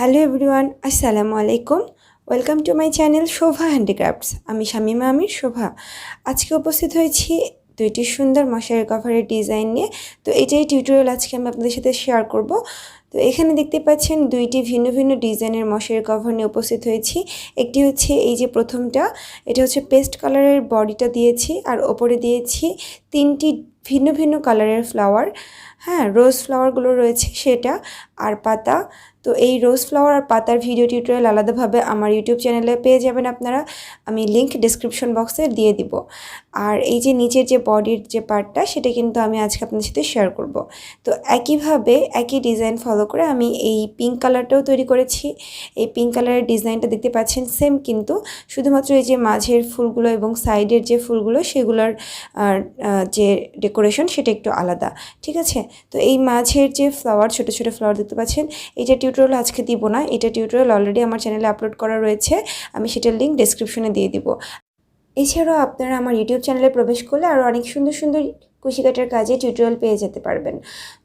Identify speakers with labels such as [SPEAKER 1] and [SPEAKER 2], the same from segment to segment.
[SPEAKER 1] Hello everyone, আসসালামু আলাইকুম। Welcome to my channel Shobha handicrafts. আমি শামিমা আমির, শোভা। আজকে উপস্থিত হয়েছি দুইটি সুন্দর মশারি কভারের ডিজাইন নিয়ে। তো এটাই টিউটোরিয়াল আজকে আমি আপনাদের সাথে শেয়ার করব। তো এখানে দেখতে পাচ্ছেন দুইটি ভিন্ন ভিন্ন ডিজাইনের মশারি কভার নিয়ে উপস্থিত হয়েছি। একটি হচ্ছে এই যে প্রথমটা, এটা হচ্ছে পেস্ট কালারের বডিটা দিয়েছি আর ওপরে দিয়েছি তিনটি ভিন্ন ভিন্ন কালারের ফ্লাওয়ার। হ্যাঁ রোজ ফ্লাওয়ারগুলো রয়েছে সেটা। আর পাতা তো এই রোজ ফ্লাওয়ার আর পাতার ভিডিও টিউটোরিয়াল আলাদাভাবে আমার ইউটিউব চ্যানেলে পেয়ে যাবেন আপনারা। আমি লিঙ্ক ডিসক্রিপশন বক্সে দিয়ে দিব। আর এই যে নিচের যে বডির যে পার্টটা সেটা কিন্তু আমি আজকে আপনাদের সাথে শেয়ার করব। তো একইভাবে একই ডিজাইন ফলো করে আমি এই পিঙ্ক কালারটাও তৈরি করেছি। এই পিঙ্ক কালারের ডিজাইনটা দেখতে পাচ্ছেন সেম কিন্তু শুধুমাত্র এই যে মাঝের ফুলগুলো এবং সাইডের যে ফুলগুলো, সেগুলোর যে ডেকোরেশন সেটা একটু আলাদা, ঠিক আছে? তো এই মাঝের যে ফ্লাওয়ার ছোট ছোট ফ্লাওয়ার দেখতে পাচ্ছেন এটা টিউটোরিয়াল আজকে দিব না, এটা টিউটোরিয়াল অলরেডি আমার চ্যানেলে আপলোড করা রয়েছে, আমি সেটার লিঙ্ক ডিসক্রিপশনে দিয়ে দিব। এছাড়াও আপনারা আমার ইউটিউব চ্যানেলে প্রবেশ করলে আরও অনেক সুন্দর সুন্দর কুশিকাটার কাজে টিউটোরিয়াল পেয়ে যেতে পারবেন।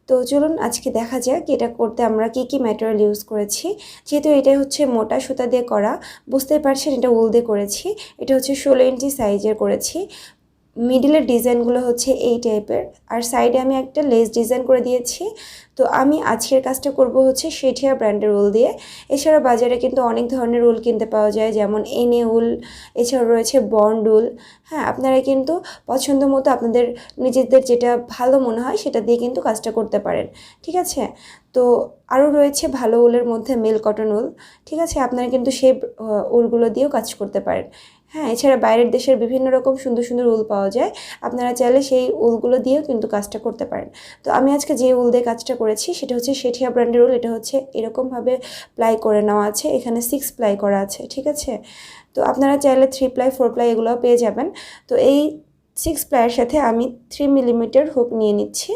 [SPEAKER 1] তো চলুন আজকে দেখা যাক এটা করতে আমরা কি কি ম্যাটেরিয়াল ইউজ করেছি। যেহেতু এটা হচ্ছে মোটা সুতা দিয়ে করা, বুঝতেই পারছেন এটা উল দিয়ে করেছি। এটা হচ্ছে ষোলো ইঞ্চি সাইজের করেছি। মিডিলের ডিজাইনগুলো হচ্ছে এই টাইপের আর সাইডে আমি একটা লেস ডিজাইন করে দিয়েছি। তো আমি আজকের কাজটা করব হচ্ছে শেঠিয়া ব্র্যান্ডের উল দিয়ে। এছাড়া বাজারে কিন্তু অনেক ধরনের উল কিনতে পাওয়া যায়, যেমন এনে উল এছাড়া রয়েছে বন্ড উল হ্যাঁ আপনারা কিন্তু পছন্দ মতো আপনাদের নিজেদের যেটা ভালো মনে হয় সেটা দিয়ে কিন্তু কাজটা করতে পারেন। ঠিক আছে? তো আরও রয়েছে ভালো উলের মধ্যে মেল কটন উল ঠিক আছে? আপনারা কিন্তু সেই উলগুলো দিয়েও কাজ করতে পারেন। হ্যাঁ এছাড়া বাইরের দেশের বিভিন্ন রকম সুন্দর সুন্দর উল পাওয়া যায়। আপনারা চাইলে সেই উলগুলো দিয়েও কিন্তু কাজটা করতে পারেন। তো আমি আজকে যে উল দিয়ে কাজটা করেছি, সেটা হচ্ছে শেঠিয়া ব্র্যান্ডের উল। এটা হচ্ছে এরকমভাবে প্লাই করে নেওয়া আছে। এখানে সিক্স প্লাই করা আছে, ঠিক আছে? তো আপনারা চাইলে থ্রি প্লাই ফোর প্লাই এগুলোও পেয়ে যাবেন। তো এই সিক্স প্লাইয়ের সাথে আমি থ্রি মিলিমিটার হুক নিয়ে নিচ্ছি।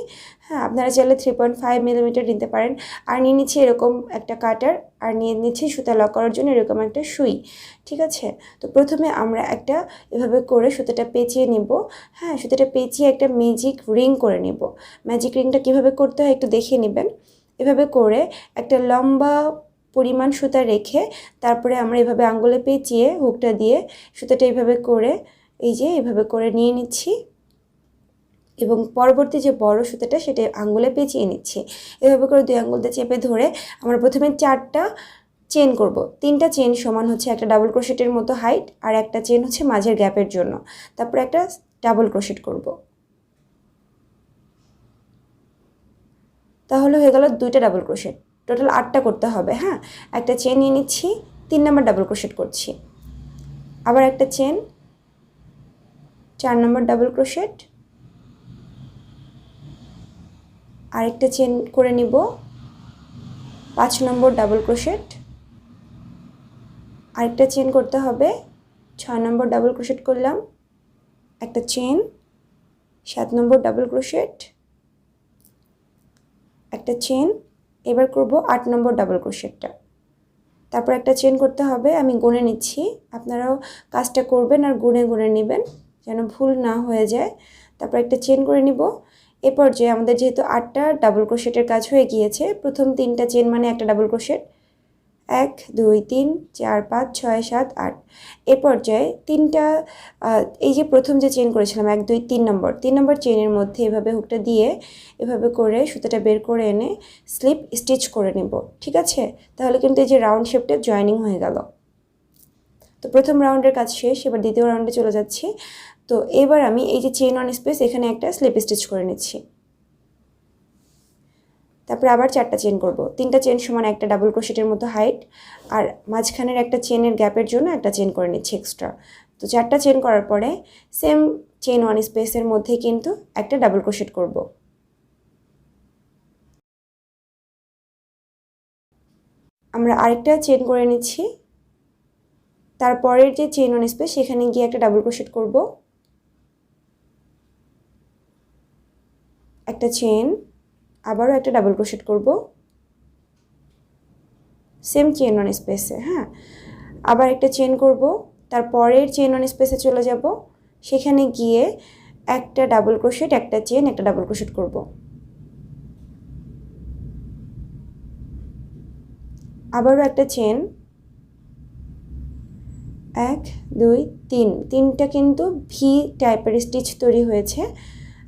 [SPEAKER 1] হ্যাঁ আপনারা চাইলে থ্রি পয়েন্ট ফাইভ মিলিমিটার নিতে পারেন। আর নিয়ে নিচ্ছি এরকম একটা কাটার আর নিয়ে নিচ্ছি সুতা লক করার জন্য এরকম একটা সুই, ঠিক আছে? তো প্রথমে আমরা একটা এভাবে করে সুতাটা পেঁচিয়ে নিব। হ্যাঁ সুতাটা পেঁচিয়ে একটা ম্যাজিক রিং করে নিব। ম্যাজিক রিংটা কীভাবে করতে হয় একটু দেখিয়ে নেবেন। এভাবে করে একটা লম্বা পরিমাণ সুতা রেখে তারপরে আমরা এভাবে আঙ্গুলে পেঁচিয়ে হুকটা দিয়ে সুতাটা এইভাবে করে, এই যে এভাবে করে নিয়ে নিচ্ছি। এবং পরবর্তী যে বড় সুতাটা সেটা আঙ্গুলে পেঁচিয়ে নিচ্ছি। এভাবে করে দুই আঙ্গুলতে চেপে ধরে আমরা প্রথমে চারটা চেন করব। তিনটা চেন সমান হচ্ছে একটা ডাবল ক্রোশেটের মতো হাইট আর একটা চেন হচ্ছে মাঝের গ্যাপের জন্য। তারপর একটা ডাবল ক্রোশেট করব। তাহলে হয়ে গেল দুইটা ডাবল ক্রোশেট টোটাল আটটা করতে হবে হ্যাঁ? একটা চেন নিয়ে নিচ্ছি, তিন নাম্বার ডাবল ক্রোশেট করছি। আবার একটা চেন, চার নম্বর ডাবল ক্রোশেট আরেকটা চেন করে নিব। পাঁচ নম্বর ডাবল ক্রোশেট আরেকটা চেন করতে হবে। ছয় নম্বর ডাবল ক্রোশেট করলাম। একটা চেন সাত নম্বর ডাবল ক্রোশেট একটা চেন এবার করব আট নম্বর ডাবল ক্রোশেটটা তারপর একটা চেন করতে হবে, আমি গুনে নিচ্ছি। আপনারাও কাজটা করবেন আর গুনে গুনে নেবেন, যেন ভুল না হয়ে যায়। তারপর একটা চেন করে নিব। এ পর্যায়ে আমাদের যেহেতু আটটা ডাবল ক্রোশেটের কাজ হয়ে গিয়েছে, প্রথম তিনটা চেন মানে একটা ডাবল ক্রোশেট এক, দুই, তিন, চার, পাঁচ, ছয়, সাত, আট। এ পর্যায়ে তিনটা এই যে প্রথম যে চেন করেছিলাম, এক, দুই, তিন নম্বর তিন নম্বর চেনের মধ্যে এভাবে হুকটা দিয়ে এভাবে করে সুতোটা বের করে এনে স্লিপ স্টিচ করে নেব, ঠিক আছে? তাহলে কিন্তু এই যে রাউন্ড শেপটা জয়েনিং হয়ে গেল। তো প্রথম রাউন্ডের কাজ শেষ, এবার দ্বিতীয় রাউন্ডে চলে যাচ্ছি। তো এবার আমি এই যে চেন অন স্পেস এখানে একটা স্লিপ স্টিচ করে নিচ্ছি। তারপর আবার চারটা চেন করব। তিনটা চেন সমান একটা ডাবল ক্রোশেটের মতো হাইট আর মাঝখানের একটা চেনের গ্যাপের জন্য একটা চেন করে নিচ্ছি এক্সট্রা তো চারটা চেন করার পরে সেম চেন ওয়ান স্পেসের মধ্যে কিন্তু একটা ডাবল ক্রোশেট করব। আমরা আরেকটা চেন করে নিচ্ছি। তারপরের যে চেন ওয়ান স্পেস সেখানে গিয়ে একটা ডাবল ক্রোশেট করব। একটা চেন আবারও একটা ডাবল ক্রোশেট করব। সেম চেন অন স্পেসে হ্যাঁ? আবার একটা চেন করব তারপরের চেন অন স্পেসে চলে যাব। সেখানে গিয়ে একটা ডাবল ক্রোশেট একটা চেন একটা ডাবল ক্রোশেট করব। আবারও একটা চেন এক, দুই, তিন। তিনটা কিন্তু ভি টাইপের স্টিচ তৈরি হয়েছে।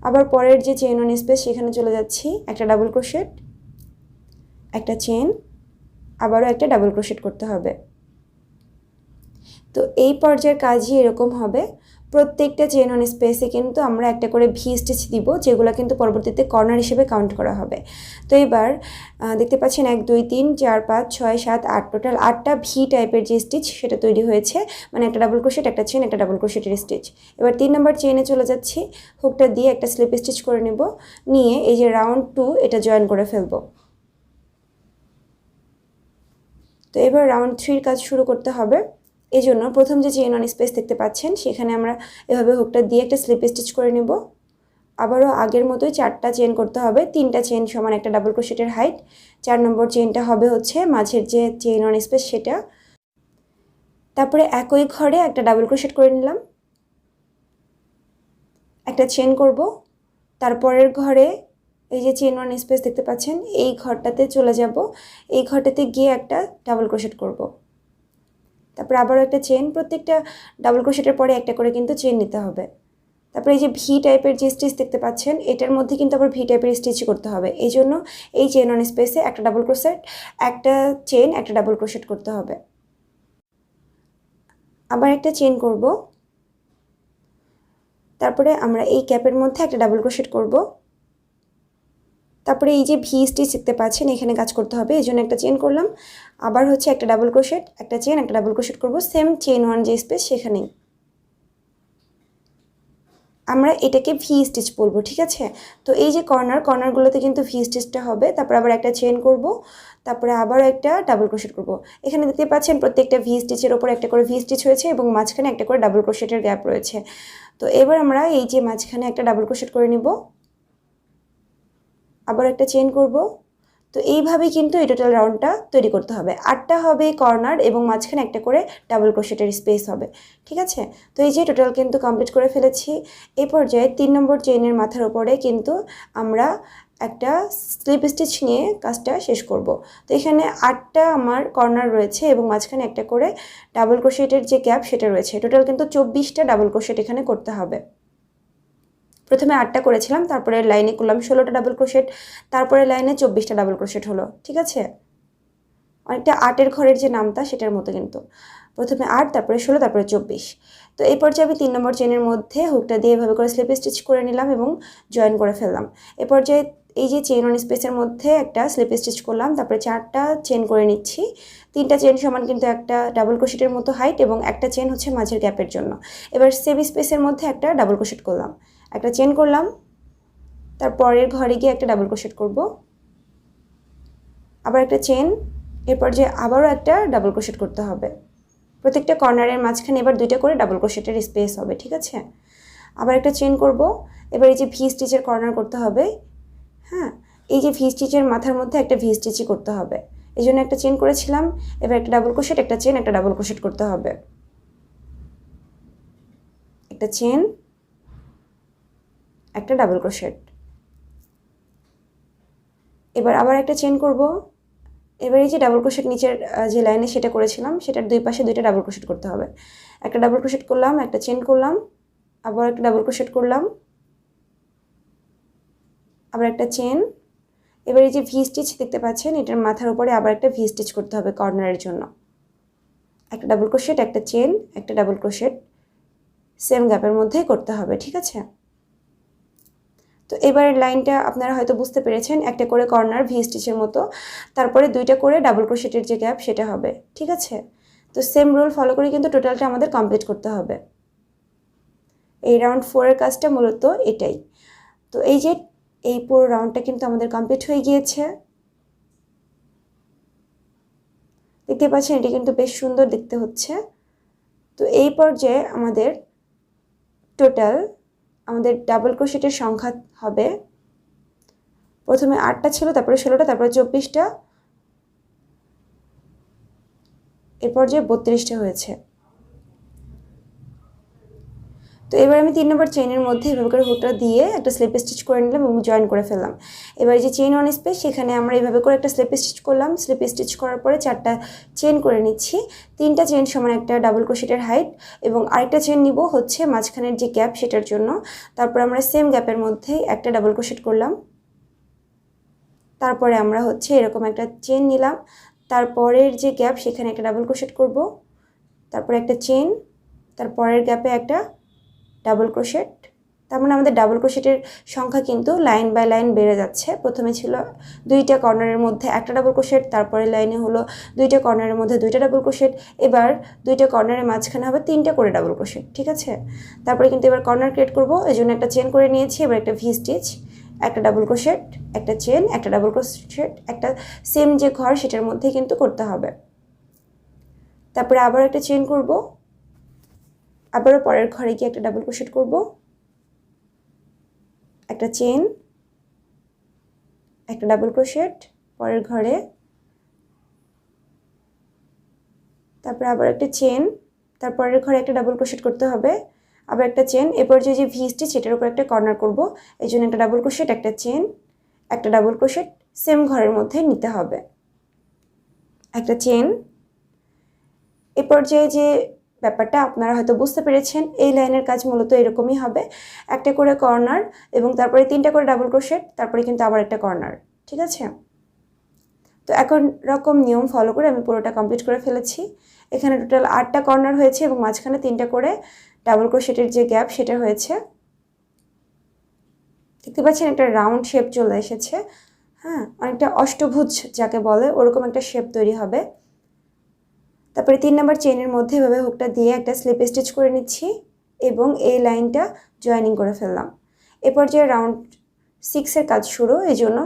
[SPEAKER 1] আবার পরের যে চেন অন স্পেস সেখানে চলে যাচ্ছি। একটা ডাবল ক্রোশেট একটা চেন আবারও একটা ডাবল ক্রোশেট করতে হবে। তো এই পর্যায়ের কাজই এরকম হবে। প্রত্যেকটা চেন অন স্পেসে কিন্তু আমরা একটা করে ভি স্টিচ দিব, যেগুলো কিন্তু পরবর্তীতে কর্নার হিসেবে কাউন্ট করা হবে। তো এবার দেখতে পাচ্ছেন এক, দুই, তিন, চার, পাঁচ, ছয়, সাত, আট টোটাল আটটা ভি টাইপের যে স্টিচ সেটা তৈরি হয়েছে। মানে একটা ডাবল ক্রোশেট একটা চেন একটা ডাবল ক্রোশেটের স্টিচ এবার তিন নম্বর চেনে চলে যাচ্ছি। হুকটা দিয়ে একটা স্লিপ স্টিচ করে নেব। নিয়ে এই যে রাউন্ড টু এটা জয়েন করে ফেলব। তো এবার রাউন্ড থ্রির কাজ শুরু করতে হবে। এই জন্য প্রথম যে চেন অন স্পেস দেখতে পাচ্ছেন, সেখানে আমরা এভাবে হুকটা দিয়ে একটা স্লিপ স্টিচ করে নেব। আবারও আগের মতোই চারটা চেন করতে হবে, তিনটা চেন সমান একটা ডাবল ক্রোশেটের হাইট চার নম্বর চেনটা হবে হচ্ছে মাঝের যে চেন অন স্পেস সেটা। তারপরে একই ঘরে একটা ডাবল ক্রোশেট করে নিলাম। একটা চেন করব। তারপরের ঘরে এই যে চেন ওয়ান স্পেস দেখতে পাচ্ছেন, এই ঘরটাতে চলে যাব। এই ঘরটাতে গিয়ে একটা ডাবল ক্রোশেট করব। তারপরে আবারও একটা চেন প্রত্যেকটা ডাবল ক্রোশেটের পরে একটা করে কিন্তু চেন নিতে হবে। তারপরে এই যে ভি টাইপের যে স্টিচ দেখতে পাচ্ছেন, এটার মধ্যে কিন্তু আবার ভি টাইপের স্টিচ করতে হবে। এই জন্য এই চেন অন স্পেসে একটা ডাবল ক্রোশেট একটা চেন একটা ডাবল ক্রোশেট করতে হবে। আবার একটা চেন করব। তারপরে আমরা এই ক্যাপের মধ্যে একটা ডাবল ক্রোশেট করব। তারপরে এই যে ভি স্টিচ দেখতে পাচ্ছেন, এখানে কাজ করতে হবে এই জন্য একটা চেন করলাম। আবার হচ্ছে একটা ডাবল ক্রোশেট, একটা চেন একটা ডাবল ক্রোশেট করব, সেম চেন ওয়ান যে স্পেস সেখানেই। আমরা এটাকে ভি স্টিচ বলব, ঠিক আছে? তো এই যে কর্নার, কর্নারগুলোতে কিন্তু ভি স্টিচটা হবে, তারপর আবার একটা চেন করব, তারপরে আবারও একটা ডাবল ক্রোশেট করব। এখানে দেখতে পাচ্ছেন প্রত্যেকটা ভি স্টিচের ওপর একটা করে ভি স্টিচ হয়েছে এবং মাঝখানে একটা করে ডাবল ক্রোশেটের গ্যাপ রয়েছে। তো এবার আমরা এই যে মাঝখানে একটা ডাবল ক্রোশেট করে নিব। আবার একটা চেন করব। তো এইভাবেই কিন্তু এই টোটাল রাউন্ডটা তৈরি করতে হবে। আটটা হবে কর্নার এবং মাঝখানে একটা করে ডাবল ক্রোশেটের স্পেস হবে। ঠিক আছে? তো এই যে টোটাল কিন্তু কমপ্লিট করে ফেলেছি। এই পর্যায়ে তিন নম্বর চেইনের মাথার উপরে কিন্তু আমরা একটা স্লিপ স্টিচ নিয়ে কাজটা শেষ করব। তো এখানে আটটা আমার কর্নার রয়েছে এবং মাঝখানে একটা করে ডাবল ক্রোশেটের যে গ্যাপ সেটা রয়েছে। টোটাল কিন্তু চব্বিশটা ডাবল ক্রোশেট এখানে করতে হবে। প্রথমে আটটা করেছিলাম, তারপরে লাইনে করলাম ষোলোটা ডাবল ক্রোশেট তারপরে লাইনে চব্বিশটা ডাবল ক্রোশেট হলো, ঠিক আছে? অনেকটা আটের ঘরের যে নামটা, সেটার মতো কিন্তু। প্রথমে আট, তারপরে ষোলো, তারপরে চব্বিশ। তো এই পর্যায়ে আমি তিন নম্বর চেনের মধ্যে হুকটা দিয়ে এভাবে করে স্লিপ স্টিচ করে নিলাম এবং জয়েন করে ফেললাম। এ পর্যায়ে এই যে চেন অন স্পেসের মধ্যে একটা স্লিপ স্টিচ করলাম, তারপরে চারটা চেন করে নিচ্ছি। তিনটা চেন সমান কিন্তু একটা ডাবল ক্রোশেটের মতো হাইট এবং একটা চেন হচ্ছে মাঝের গ্যাপের জন্য। এবার সেভ স্পেসের মধ্যে একটা ডাবল ক্রোশেট করলাম। একটা চেন করলাম, তার পরের ঘরে গিয়ে একটা ডাবল ক্রোশেট করব। আবার একটা চেন, এরপর যে আবারও একটা ডাবল ক্রোশেট করতে হবে। প্রত্যেকটা কর্নারের মাঝখানে এবার দুইটা করে ডাবল ক্রোশেটের স্পেস হবে, ঠিক আছে? আবার একটা চেন করব, এবার এই যে ভি স্টিচের কর্নার করতে হবে হ্যাঁ? এই যে ভি স্টিচের মাথার মধ্যে একটা ভি স্টিচই করতে হবে। এই জন্য একটা চেন করেছিলাম, এবার একটা ডাবল ক্রোশেট একটা চেন, একটা ডাবল ক্রোশেট করতে হবে। একটা চেন একটা ডাবল ক্রোশেট এবার আবার একটা চেন করব। এবার এই যে ডাবল ক্রোশেট নিচের যে লাইনে সেটা করেছিলাম, সেটার দুই পাশে দুইটা ডাবল ক্রোশেট করতে হবে। একটা ডাবল ক্রোশেট করলাম, একটা চেন করলাম, আবার একটা ডাবল ক্রোশেট করলাম, আবার একটা চেন এবার এই যে ভি স্টিচ দেখতে পাচ্ছেন, এটার মাথার উপরে আবার একটা ভি স্টিচ করতে হবে কর্নারের জন্য। একটা ডাবল ক্রোশেট একটা চেন একটা ডাবল ক্রোশেট সেম গ্যাপের মধ্যে করতে হবে, ঠিক আছে? তো এবারের লাইনটা আপনারা হয়তো বুঝতে পেরেছেন, একটা করে কর্নার ভি স্টিচের মতো। তারপরে দুইটা করে ডাবল ক্রোশেটের যে গ্যাপ সেটা হবে। ঠিক আছে? তো সেম রুল ফলো করে কিন্তু টোটালটা আমাদের কমপ্লিট করতে হবে। এই রাউন্ড ফোরের কাজটা মূলত এটাই। তো এই যে, এই পুরো রাউন্ডটা কিন্তু আমাদের কমপ্লিট হয়ে গিয়েছে। দেখতে পাচ্ছেন, এটি কিন্তু বেশ সুন্দর দেখতে হচ্ছে। তো এই পর্যায়ে আমাদের টোটাল ডাবল ক্রোশেটের সংখ্যা হবে। প্রথমে আটটা ছিল, তারপরে ষোলোটা, তারপরে চব্বিশটা। এরপর যে বত্রিশটা হয়েছে। তো এবার আমি তিন নম্বর চেইনের মধ্যে এভাবে করে হুকটা দিয়ে একটা স্লিপ স্টিচ করে নিলাম এবং জয়েন করে ফেললাম। এবার যে চেইন অন স্পেস সেখানে আমরা এইভাবে করে একটা স্লিপ স্টিচ করলাম। স্লিপ স্টিচ করার পরে চারটা চেন করে নিচ্ছি। তিনটা চেন সমান একটা ডাবল ক্রোশেটের হাইট এবং আরেকটা চেন নিব হচ্ছে মাঝখানের যে গ্যাপ সেটার জন্য। তারপর আমরা সেম গ্যাপের মধ্যেই একটা ডাবল ক্রোশেট করলাম। তারপরে আমরা হচ্ছে এরকম একটা চেন নিলাম। তারপরের যে গ্যাপ সেখানে একটা ডাবল ক্রোশেট করব। তারপরে একটা চেন তারপরের গ্যাপে একটা ডাবল ক্রোশেট। তার মানে আমাদের ডাবল ক্রোশেটের সংখ্যা কিন্তু লাইন বাই লাইন বেড়ে যাচ্ছে। প্রথমে ছিল দুইটা কর্নারের মধ্যে একটা ডাবল ক্রোশেট, তারপরে লাইনে হলো দুইটা কর্নারের মধ্যে দুইটা ডাবল ক্রোশেট। এবার দুইটা কর্নারের মাঝখানে হবে তিনটা করে ডাবল ক্রোশেট, ঠিক আছে? তারপরে কিন্তু এবার কর্নার ক্রিয়েট করব। এই জন্য একটা চেন করে নিয়েছি, এবার একটা ভি স্টিচ, একটা ডাবল ক্রোশেট, একটা চেন একটা ডাবল ক্রোশেট, একটা সেম যে ঘর সেটার মধ্যে কিন্তু করতে হবে। তারপরে আবার একটা চেন করব। আবারও পরের ঘরে গিয়ে একটা ডাবল ক্রোশেট করব। একটা চেন একটা ডাবল ক্রোশেট পরের ঘরে। তারপরে আবার একটা চেন তারপরের ঘরে একটা ডাবল ক্রোশেট করতে হবে। আবার একটা চেন এরপর যে যে ভি সেটার উপর একটা কর্নার করব। এই জন্য একটা ডাবল ক্রোশেট একটা চেন একটা ডাবল ক্রোশেট সেম ঘরের মধ্যে নিতে হবে। একটা চেন এ পর্যায়ে যে ব্যাপারটা আপনারা হয়তো বুঝতে পেরেছেন। এই লাইনের কাজ মূলত এরকমই হবে। একটা করে কর্নার এবং তারপরে তিনটা করে ডাবল ক্রোশেট তারপরে কিন্তু আবার একটা কর্নার। ঠিক আছে? তো এখন রকম নিয়ম ফলো করে আমি পুরোটা কমপ্লিট করে ফেলেছি। এখানে টোটাল আটটা কর্নার হয়েছে এবং মাঝখানে তিনটা করে ডাবল ক্রোশেটের যে গ্যাপ সেটা হয়েছে। দেখতে পাচ্ছেন একটা রাউন্ড শেপ চলে এসেছে। হ্যাঁ অনেকটা অষ্টভুজ যাকে বলে, ওরকম একটা শেপ তৈরি হবে। তারপরে তিন নম্বর চেনের মধ্যে এভাবে হুকটা দিয়ে একটা স্লিপ স্টিচ করে নিচ্ছি এবং এই লাইনটা জয়েনিং করে ফেললাম। এরপর যে রাউন্ড সিক্সের কাজ শুরু, এই জন্য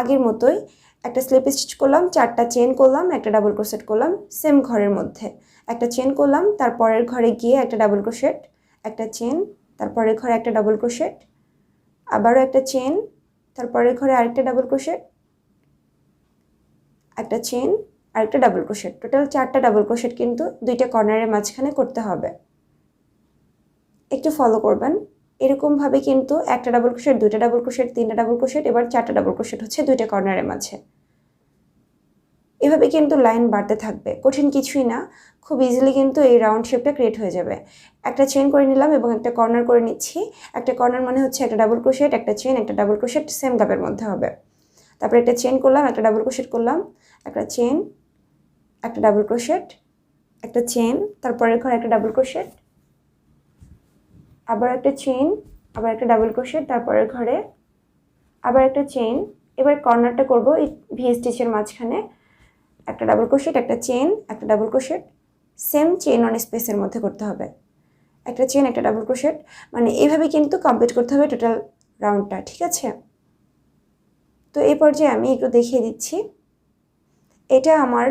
[SPEAKER 1] আগের মতোই একটা স্লিপ স্টিচ করলাম, চারটা চেন করলাম, একটা ডাবল ক্রোশেট করলাম সেম ঘরের মধ্যে। একটা চেন করলাম তারপরের ঘরে গিয়ে একটা ডাবল ক্রোশেট একটা চেন তারপরের ঘরে একটা ডাবল ক্রোশেট আবারও একটা চেন তারপরের ঘরে আরেকটা ডাবল ক্রোশেট একটা চেন আরেকটা ডাবল ক্রোশেট টোটাল চারটা ডাবল ক্রোশেট কিন্তু দুইটা কর্নারের মাঝখানে করতে হবে। একটু ফলো করবেন। এরকমভাবে কিন্তু একটা ডাবল ক্রোশেট দুইটা ডাবল ক্রোশেট তিনটা ডাবল ক্রোশেট এবার চারটা ডাবল ক্রোশেট হচ্ছে দুইটা কর্নারের মাঝে। এভাবে কিন্তু লাইন বাড়তে থাকবে। কঠিন কিছুই না। খুব ইজিলি কিন্তু এই রাউন্ড শেপটা ক্রিয়েট হয়ে যাবে। একটা চেন করে নিলাম এবং একটা কর্নার করে নিচ্ছি। একটা কর্নার মানে হচ্ছে একটা ডাবল ক্রোশেট একটা চেন একটা ডাবল ক্রোশেট সেম গাপের মধ্যে হবে। তারপরে একটা চেন করলাম, একটা ডাবল ক্রোশেট করলাম। একটা চেন একটা ডাবল ক্রোশেট একটা চেন তারপরের ঘরে একটা ডাবল ক্রোশেট আবার একটা চেন আবার একটা ডাবল ক্রোশেট তারপরের ঘরে আবার একটা চেন এবার কর্নারটা করব এই ভি মাঝখানে, একটা ডাবল ক্রোশেট একটা চেন একটা double crochet same chain on স্পেসের মধ্যে করতে হবে। একটা চেন একটা ডাবল ক্রোশেট মানে এইভাবে কিন্তু কমপ্লিট করতে হবে টোটাল রাউন্ডটা ঠিক আছে? তো এই পর্যায়ে আমি একটু দেখিয়ে দিচ্ছি। এটা আমার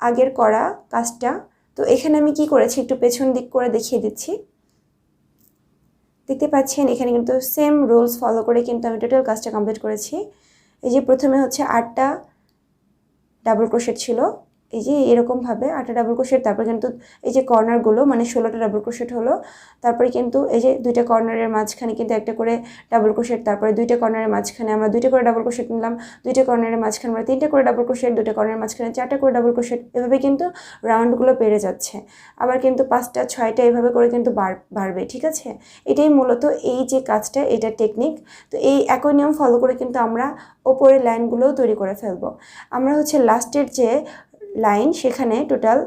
[SPEAKER 1] আগের করা কাজটা। তো এখানে আমি কি করেছি, একটু পেছন দিক করে দেখিয়ে দিচ্ছি। দেখতে পাচ্ছেন, এখানে কিন্তু সেম রুলস ফলো করে কিন্তু আমি টোটাল কাজটা কমপ্লিট করেছি। এই যে প্রথমে হচ্ছে আটটা ডাবল ক্রোশেট ছিল। এই যে এরকমভাবে আটটা ডাবল ক্রোশেট তারপর কিন্তু এই যে কর্নারগুলো মানে ষোলোটা ডাবল ক্রোশেট হলো, তারপরে কিন্তু এই যে দুইটা কর্নারের মাঝখানে কিন্তু একটা করে ডাবল ক্রোশেট তারপরে দুইটা কর্নারের মাঝখানে আমরা দুইটা করে ডাবল ক্রোশেট নিলাম, দুইটা কর্নারের মাঝখানে আমরা তিনটে করে ডাবল ক্রোশেট দুইটা কর্নারের মাঝখানে চারটা করে ডাবল ক্রোশেট এভাবে কিন্তু রাউন্ডগুলো বেড়ে যাচ্ছে। আবার কিন্তু পাঁচটা, ছয়টা এভাবে করে কিন্তু বাড়বে, ঠিক আছে? এটাই মূলত এই যে কাজটা, এটা টেকনিক তো এই একই নিয়ম ফলো করে কিন্তু আমরা ওপরের লাইনগুলোও তৈরি করে ফেলব। আমরা হচ্ছে লাস্টের যে লাইন সেখানে টোটাল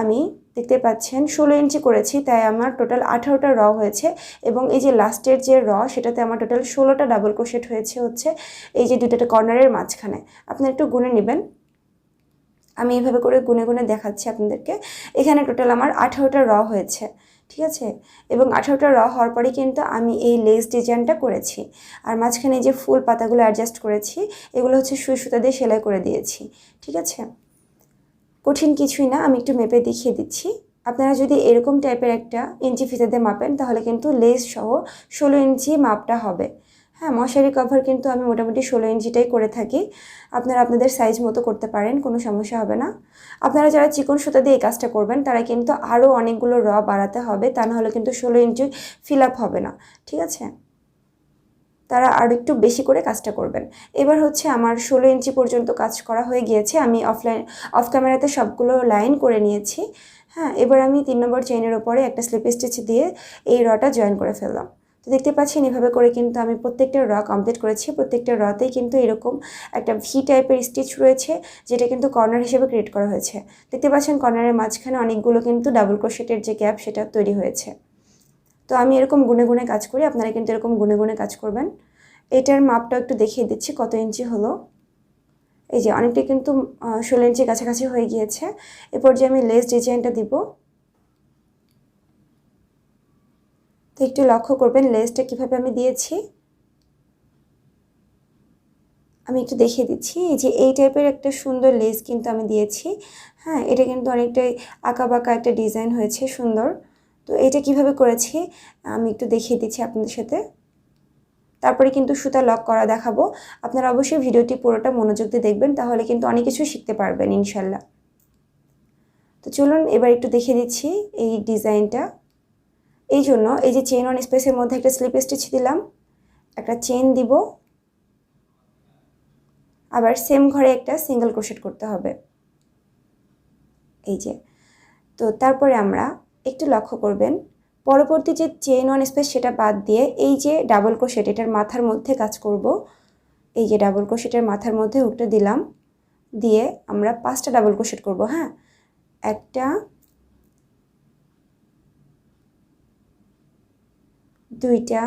[SPEAKER 1] আমি দেখতে পাচ্ছেন ষোলো ইঞ্চি করেছি, তাই আমার টোটাল আঠারোটা র হয়েছে এবং এই যে লাস্টের যে র সেটাতে আমার টোটাল ষোলোটা ডাবল ক্রোশেট হয়েছে হচ্ছে এই যে দুটোটা কর্নারের মাঝখানে। আপনারা একটু গুনে নেবেন। আমি এইভাবে করে গুনে গুনে দেখাচ্ছি আপনাদেরকে। এখানে টোটাল আমার আঠারোটা র হয়েছে, ঠিক আছে? এবং আঠারোটা র হওয়ার পরে কিন্তু আমি এই লেস ডিজাইনটা করেছি। আর মাঝখানে যে ফুল পাতাগুলো অ্যাডজাস্ট করেছি, এগুলো হচ্ছে সুই সুতা দিয়ে সেলাই করে দিয়েছি, ঠিক আছে? কঠিন কিছুই না, আমি একটু মেপে দেখিয়ে দিচ্ছি। আপনারা যদি এরকম টাইপের একটা ইঞ্চি ফিতাতে মাপেন, তাহলে কিন্তু লেস সহ ষোলো ইঞ্চি মাপটা হবে। হ্যাঁ মশারি কভার কিন্তু আমি মোটামুটি ষোলো ইঞ্চিটাই করে থাকি। আপনারা আপনাদের সাইজ মতো করতে পারেন, কোনো সমস্যা হবে না। আপনারা যারা চিকন সুতা দিয়ে এই কাজটা করবেন, তারা কিন্তু আরও অনেকগুলো র বাড়াতে হবে, তা নাহলে কিন্তু ষোলো ইঞ্চি ফিল আপ হবে না। ঠিক আছে? তারা আর একটু বেশি করে কাজটা করবেন। এবার হচ্ছে আমার ষোলো ইঞ্চি পর্যন্ত কাজ করা হয়ে গিয়েছে। আমি অফলাইন অফ ক্যামেরাতে সবগুলো লাইন করে নিয়েছি। হ্যাঁ এবার আমি তিন নম্বর চেইনের ওপরে একটা স্লিপ স্টিচ দিয়ে এই রটা জয়েন করে ফেললাম। তো দেখতে পাচ্ছেন, এভাবে করে কিন্তু আমি প্রত্যেকটা র কমপ্লিট করেছি। প্রত্যেকটা রতেই কিন্তু এরকম একটা ভি টাইপের স্টিচ রয়েছে, যেটা কিন্তু কর্নার হিসেবে ক্রিয়েট করা হয়েছে। দেখতে পাচ্ছেন কর্নারের মাঝখানে অনেকগুলো কিন্তু ডাবল ক্রোশেটের যে গ্যাপ সেটা তৈরি হয়েছে। তো আমি এরকম গুনে গুনে কাজ করি, আপনারা কিন্তু এরকম গুনে গুনে কাজ করবেন। এটার মাপটা একটু দেখিয়ে দিচ্ছি, কত ইঞ্চি হলো। এই যে অনেকটা কিন্তু ষোলো ইঞ্চি কাছাকাছি হয়ে গিয়েছে। এরপর যে আমি লেস ডিজাইনটা দিব। তো একটু লক্ষ্য করবেন লেসটা কীভাবে আমি দিয়েছি। আমি একটু দেখিয়ে দিচ্ছি, এই যে এই টাইপের একটা সুন্দর লেস কিন্তু আমি দিয়েছি। হ্যাঁ এটা কিন্তু অনেকটাই আঁকা বাঁকা একটা ডিজাইন হয়েছে, সুন্দর। তো এটা কীভাবে করেছি, আমি একটু দেখিয়ে দিচ্ছি আপনাদের সাথে। তারপরে কিন্তু সুতা লক করা দেখাবো। আপনারা অবশ্যই ভিডিওটি পুরোটা মনোযোগ দিয়ে দেখবেন, তাহলে কিন্তু অনেক কিছু শিখতে পারবেন ইনশাল্লাহ তো চলুন এবার একটু দেখিয়ে দিচ্ছি এই ডিজাইনটা। এই জন্য এই যে চেন অন স্পেসের মধ্যে একটা স্লিপ স্টিচ দিলাম, একটা চেন দিব। আবার সেম ঘরে একটা সিঙ্গেল ক্রোশেট করতে হবে। এই যে। তো তারপরে আমরা একটু লক্ষ্য করবেন। পরবর্তী যে চেন ওয়ান স্পেস সেটা বাদ দিয়ে এই যে ডাবল ক্রোশেট এটার মাথার মধ্যে কাজ করব। এই যে ডাবল ক্রোশেটের মাথার মধ্যে হুকটা দিলাম। দিয়ে আমরা পাঁচটা ডাবল ক্রোশেট করব হ্যাঁ? একটা, দুইটা,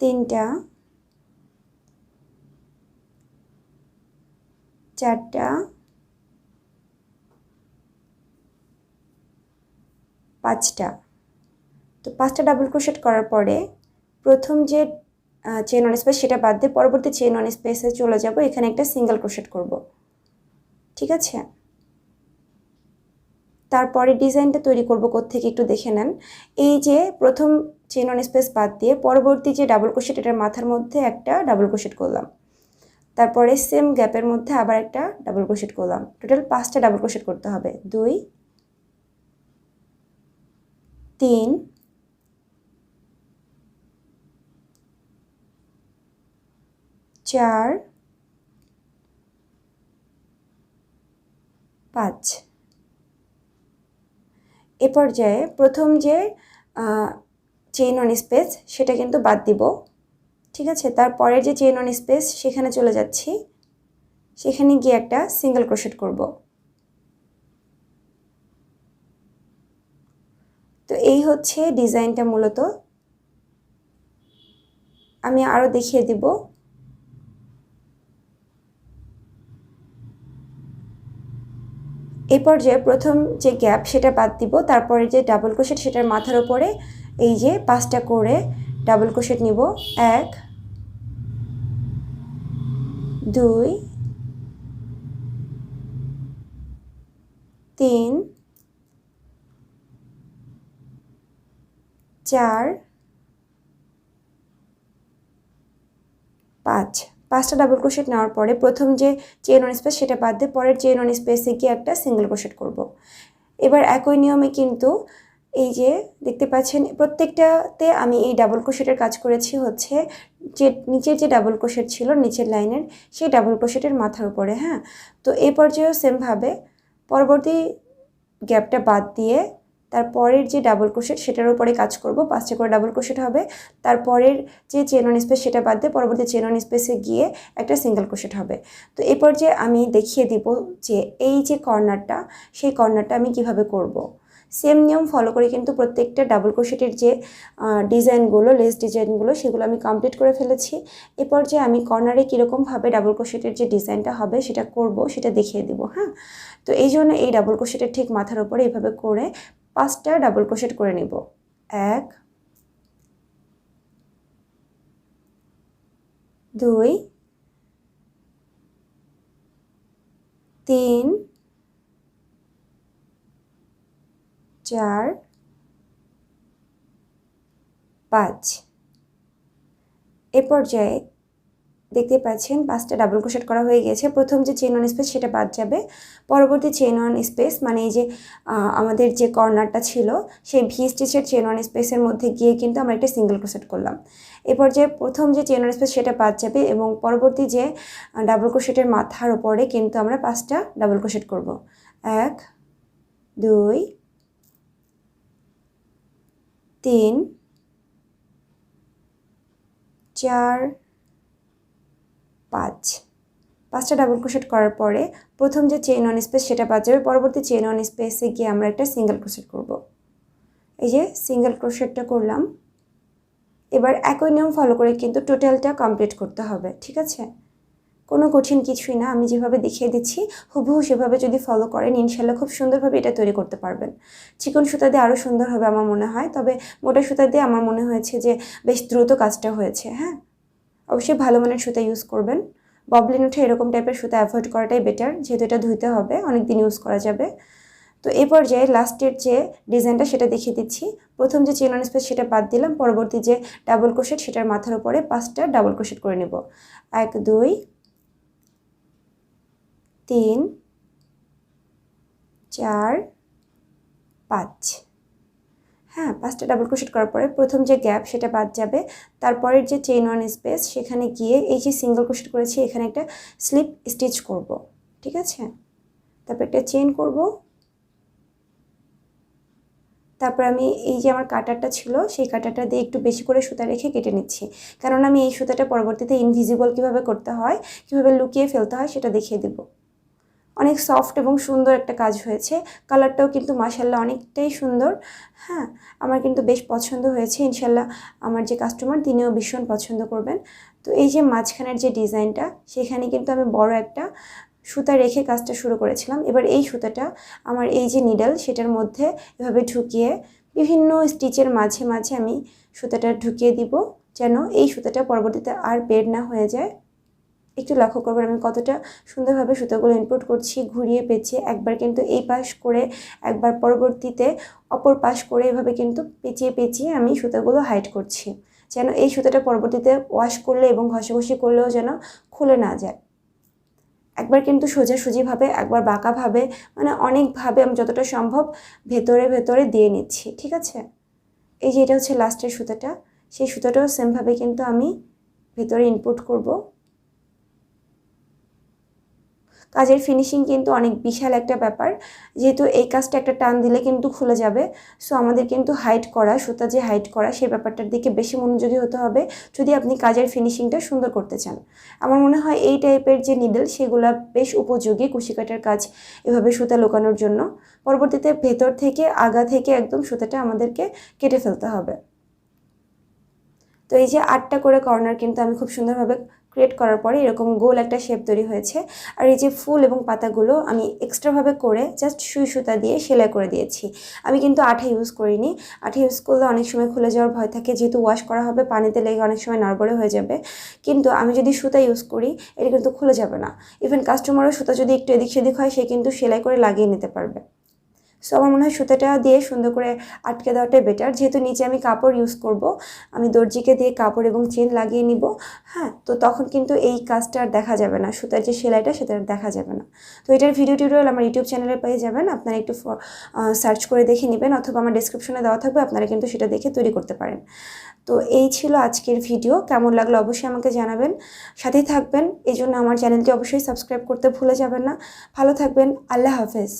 [SPEAKER 1] তিনটা, চারটা পাঁচটা। তো পাঁচটা ডাবল ক্রোশেট করার পরে প্রথম যে চেন অন স্পেস সেটা বাদ দিয়ে পরবর্তী চেন অন স্পেসে চলে যাব। এখানে একটা সিঙ্গেল ক্রোশেট করব। ঠিক আছে? তারপরে ডিজাইনটা তৈরি করব থেকে একটু দেখে নেন। এই যে প্রথম চেন অন স্পেস বাদ দিয়ে পরবর্তী যে ডাবল ক্রোশেট এটার মাথার মধ্যে একটা ডাবল ক্রোশেট করলাম। তারপরে সেম গ্যাপের মধ্যে আবার একটা ডাবল ক্রোশেট করলাম। টোটাল পাঁচটা ডাবল ক্রোশেট করতে হবে। দুই তিন। চার। পাঁচ। এ পর্যায়ে প্রথম যে চেইন অন স্পেস সেটা কিন্তু বাদ দিব। ঠিক আছে? তারপরের যে চেইন অন স্পেস সেখানে চলে যাচ্ছি। সেখানে গিয়ে একটা সিঙ্গেল ক্রোশেট করব। এই হচ্ছে ডিজাইনটা মূলত। আমি আরও দেখিয়ে দিব। এই পর্যায়ে প্রথম যে গ্যাপ সেটা বাদ দিব, তারপরে যে ডাবল ক্রোশেট সেটার মাথার ওপরে এই যে পাঁচটা করে ডাবল ক্রোশেট নিব। এক, দুই, তিন চার, পাঁচ পাঁচটা ডাবল ক্রোশেট নেওয়ার পরে প্রথম যে চেন অন স্পেস সেটা বাদ দিয়ে পরের চেন অন স্পেসে গিয়ে একটা সিঙ্গেল ক্রোশেট করব। এবার একই নিয়মে কিন্তু এই যে দেখতে পাচ্ছেন, প্রত্যেকটাতে আমি এই ডাবল ক্রোশেটের কাজ করেছি হচ্ছে যে নিচের যে ডাবল ক্রোশেট ছিল নিচের লাইনের সেই ডাবল ক্রোশেটের মাথার উপরে হ্যাঁ তো এই পর্যায়েও সেমভাবে পরবর্তী গ্যাপটা বাদ দিয়ে তারপরের যে ডাবল ক্রোশেট সেটার উপরে কাজ করব। পাঁচটা করে ডাবল ক্রোশেট হবে তারপরের যে চেন অন স্পেস সেটা বাদ দিয়ে পরবর্তী চেন অন স্পেসে গিয়ে একটা সিঙ্গেল ক্রোশেট হবে। তো এরপর যে আমি দেখিয়ে দিব যে এই যে কর্নারটা সেই কর্নারটা আমি কীভাবে করব। সেম নিয়ম ফলো করে, কিন্তু প্রত্যেকটা ডাবল ক্রোশেটের যে ডিজাইনগুলো লেস ডিজাইনগুলো সেগুলো আমি কমপ্লিট করে ফেলেছি। এরপর যে আমি কর্নারে কীরকমভাবে ডাবল ক্রোশেটের যে ডিজাইনটা হবে, সেটা করব, সেটা দেখিয়ে দিব হ্যাঁ? তো এই জন্য এই ডাবল ক্রোশেটের ঠিক মাথার উপরে এইভাবে করে পাঁচটা ডাবল ক্রোশেট করে নিব। এক দুই তিন চার পাঁচ। এ পর্যায়ে দেখতে পাচ্ছেন, পাঁচটা ডাবল ক্রোশেট করা হয়ে গেছে। প্রথম যে চেন অন স্পেস সেটা বাদ যাবে। পরবর্তী চেন অন স্পেস মানে এই যে আমাদের যে কর্নারটা ছিল, সেই ভি স্টিচের চেন অন স্পেসের মধ্যে গিয়ে কিন্তু আমরা একটা সিঙ্গেল ক্রোশেট করলাম। এ পর্যায়ে প্রথম যে চেন অন স্পেস সেটা বাদ যাবে এবং পরবর্তী যে ডাবল ক্রোশেটের মাথার উপরে কিন্তু আমরা পাঁচটা ডাবল ক্রোশেট করব। এক, দুই, তিন, চার পাঁচ। পাঁচটা ডাবল ক্রোশেট করার পরে প্রথম যে চেন অন স্পেস সেটা বাদ যাবে। পরবর্তী চেন অন স্পেসে গিয়ে আমরা একটা সিঙ্গেল ক্রোশেট করব। এই যে সিঙ্গেল ক্রোশেটটা করলাম। এবার একই নিয়ম ফলো করে কিন্তু টোটালটা কমপ্লিট করতে হবে, ঠিক আছে? কোনো কঠিন কিছুই না। আমি যেভাবে দেখিয়ে দিচ্ছি, হুবহু সেভাবে যদি ফলো করেন ইনশাল্লাহ খুব সুন্দরভাবে এটা তৈরি করতে পারবেন। চিকন সুতা দিয়ে আরও সুন্দর হবে আমার মনে হয়। তবে মোটা সুতা দিয়ে আমার মনে হয়েছে যে বেশ দ্রুত কাজটা হয়েছে হ্যাঁ? অবশ্যই ভালো মানের সুতা ইউজ করবেন। ববলিন উঠে এরকম টাইপের সুতা অ্যাভয়েড করাটাই বেটার যেহেতু এটা ধুইতে হবে অনেক দিন ইউজ করা যাবে। তো এই পর্যায়ে লাস্টের যে ডিজাইনটা সেটা দেখিয়ে দিচ্ছি। প্রথম যে চেন স্পেস সেটা বাদ দিলাম, পরবর্তী যে ডাবল ক্রোশেট সেটার মাথার উপরে পাঁচটা ডাবল ক্রোশেট করে নেব। এক, দুই, তিন, চার, পাঁচ। হ্যাঁ পাঁচটা ডাবল ক্রোশেট করার পরে প্রথম যে গ্যাপ সেটা বাদ যাবে। তারপরের যে চেইন ওয়ান স্পেস সেখানে গিয়ে এই যে সিঙ্গেল ক্রোশেট করেছি, এখানে একটা স্লিপ স্টিচ করব, ঠিক আছে? তারপর একটা চেইন করব। তারপর আমি এই যে আমার কাটারটা ছিল, সেই কাটারটা দিয়ে একটু বেশি করে সুতা রেখে কেটে নিচ্ছি। কারণ আমি এই সুতাটা পরবর্তীতে ইনভিজিবল কীভাবে করতে হয়, কীভাবে লুকিয়ে ফেলতে হয় সেটা দেখিয়ে দেবো। অনেক সফট এবং সুন্দর একটা কাজ হয়েছে। কালারটাও কিন্তু মাসাল্লাহ অনেকটাই সুন্দর। হ্যাঁ আমার কিন্তু বেশ পছন্দ হয়েছে। ইনশাল্লাহ আমার যে কাস্টমার তিনিও ভীষণ পছন্দ করবেন। তো এই যে মাঝখানের যে ডিজাইনটা, সেখানে কিন্তু আমি বড় একটা সুতা রেখে কাজটা শুরু করেছিলাম। এবার এই সুতাটা, আমার এই যে নিডল সেটার মধ্যে এভাবে ঢুকিয়ে বিভিন্ন স্টিচের মাঝে মাঝে আমি সুতাটা ঢুকিয়ে দিব, যেন এই সুতাটা পরবর্তীতে আর বের না হয়ে যায়। একটু লক্ষ্য করবেন আমি কতটা সুন্দরভাবে সুতোগুলো ইনপুট করছি, ঘুরিয়ে পেঁচিয়ে একবার কিন্তু এই পাশ করে, একবার পরবর্তীতে অপর পাশ করে এভাবে কিন্তু পেঁচিয়ে পেঁচিয়ে আমি সুতোগুলো হাইড করছি। যেন এই সুতোটা পরবর্তীতে ওয়াশ করলে এবং ঘষাঘষি করলেও যেন খুলে না যায়। একবার কিন্তু সোজাসুজিভাবে, একবার বাঁকাভাবে মানে অনেকভাবে আমি যতটা সম্ভব ভেতরে ভেতরে দিয়ে নিচ্ছি, ঠিক আছে? এই যে এটা হচ্ছে লাস্টের সুতোটা, সেই সুতোটাও সেমভাবে কিন্তু আমি ভেতরে ইনপুট করব। কাজের ফিনিশিং কিন্তু অনেক বিশাল একটা ব্যাপার। যেহেতু এই কাজটা একটা টান দিলে কিন্তু খুলে যাবে। সো আমাদের কিন্তু হাইট করা, সুতা যে হাইট করা সেই ব্যাপারটার দিকে বেশি মনোযোগী হতে হবে যদি আপনি কাজের ফিনিশিংটা সুন্দর করতে চান। আমার মনে হয় এই টাইপের যে নিডল সেগুলো বেশ উপযোগী কুশিকাটার কাজ এভাবে সুতা লুকানোর জন্য। পরবর্তীতে ভেতর থেকে, আগা থেকে একদম সুতাটা আমাদেরকে কেটে ফেলতে হবে। তো এই যে আটটা করে কর্নার কিন্তু আমি খুব সুন্দরভাবে ক্রিয়েট করার পরে এরকম গোল একটা শেপ তৈরি হয়েছে। আর এই যে ফুল এবং পাতাগুলো আমি এক্সট্রাভাবে করে জাস্ট সুই সুতা দিয়ে সেলাই করে দিয়েছি। আমি কিন্তু আঠা ইউজ করিনি। আঠা ইউজ করলে অনেক সময় খুলে যাওয়ার ভয় থাকে। যেহেতু ওয়াশ করা হবে, পানিতে লেগে অনেক সময় নড়বড়ে হয়ে যাবে। কিন্তু আমি যদি সুতা ইউজ করি, এটা কিন্তু খুলে যাবে না। ইভেন কাস্টমারও সুতা যদি একটু এদিক সেদিক হয়, সে কিন্তু সেলাই করে লাগিয়ে নিতে পারবে। সো আমার মনে হয় সুতাটা দিয়ে সুন্দর করে আটকে দেওয়াটাই বেটার যেহেতু নিচে আমি কাপড় ইউজ করব, আমি দর্জিকে দিয়ে কাপড় এবং চেন লাগিয়ে নিব। হ্যাঁ তো তখন কিন্তু এই কাজটা আর দেখা যাবে না। সুতার যে সেলাইটা, সেটা আর দেখা যাবে না। তো এটার ভিডিও টিউটোরিয়াল আমার ইউটিউব চ্যানেলে পেয়ে যাবেন। আপনারা একটু সার্চ করে দেখে নেবেন, অথবা আমার ডিসক্রিপশনে দেওয়া থাকবে, আপনারা কিন্তু সেটা দেখে তৈরি করতে পারেন। তো এই ছিল আজকের ভিডিও কেমন লাগল অবশ্যই আমাকে জানাবেন। সাথেই থাকবেন। এই জন্য আমার চ্যানেলটি অবশ্যই সাবস্ক্রাইব করতে ভুলে যাবেন না। ভালো থাকবেন। আল্লাহ হাফেজ।